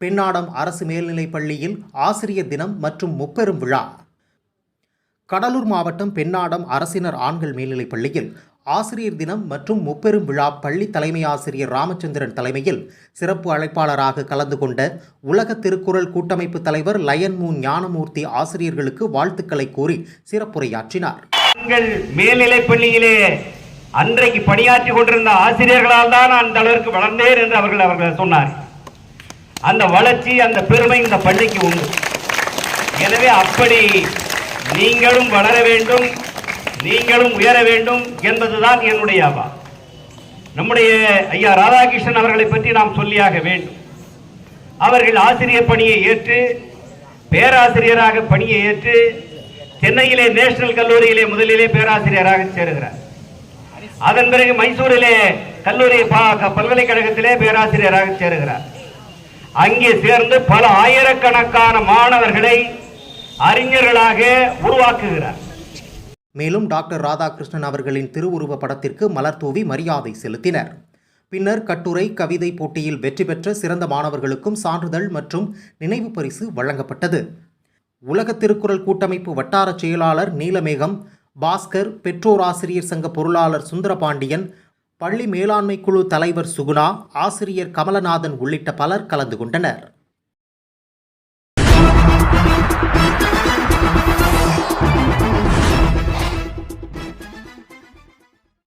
பெண்ணாடம் அரசு மேல்நிலைப் பள்ளியில் ஆசிரியர் தினம் மற்றும் முப்பெரும் விழா. கடலூர் மாவட்டம் பெண்ணாடம் அரசினர் ஆண்கள் மேல்நிலைப் பள்ளியில் ஆசிரியர் தினம் மற்றும் முப்பெரும் விழா பள்ளி தலைமை ஆசிரியர் ராமச்சந்திரன் தலைமையில் சிறப்பு அழைப்பாளராக கலந்து கொண்ட உலக திருக்குறள் கூட்டமைப்பு தலைவர் லயன் மூ ஞானமூர்த்தி ஆசிரியர்களுக்கு வாழ்த்துக்களை கூறி சிறப்புரையாற்றினார். மேல்நிலைப் பள்ளியிலே அன்றைக்கு பணியாற்றி கொண்டிருந்த ஆசிரியர்களால் தான் நான் அந்த அளவிற்கு வளர்ந்தேன் என்று அவர்கள் அவர்கள் சொன்னார் அந்த வளர்ச்சி அந்த பெருமை இந்த பள்ளிக்கு உண்டு. எனவே அப்படி நீங்களும் வளர வேண்டும் நீங்களும் உயர வேண்டும் என்பதுதான் என்னுடைய அவா நம்முடைய ஐயா ராதாகிருஷ்ணன் அவர்களை பற்றி நாம் சொல்லியாக வேண்டும். அவர்கள் ஆசிரியர் பணியை ஏற்று பேராசிரியராக பணியை ஏற்று சென்னையிலே நேஷனல் கல்லூரியிலே முதலிலே பேராசிரியராக சேருகிறார். அதன் பிறகு மைசூரிலே கல்லூரி பல்கலைக்கழகத்திலே பேராசிரியராக சேருகிறார். அங்கே சேர்ந்து பல ஆயிரக்கணக்கான மாணவர்களை அறிஞர்களாக உருவாக்குகிறார். மேலும் டாக்டர் ராதாகிருஷ்ணன் அவர்களின் திருவுருவ படத்திற்கு மலர்தூவி மரியாதை செலுத்தினர். பின்னர் கட்டுரை கவிதை போட்டியில் வெற்றி பெற்ற சிறந்த மாணவர்களுக்கும் சான்றிதழ் மற்றும் நினைவு பரிசு வழங்கப்பட்டது. உலக திருக்குறள் கூட்டமைப்பு வட்டார செயலாளர் நீலமேகம் பாஸ்கர் பெற்றோர் ஆசிரியர் சங்க பொருளாளர் சுந்தரபாண்டியன் பள்ளி மேலாண்மை குழு தலைவர் சுகுணா ஆசிரியர் கமலநாதன் உள்ளிட்ட பலர் கலந்து கொண்டனர்.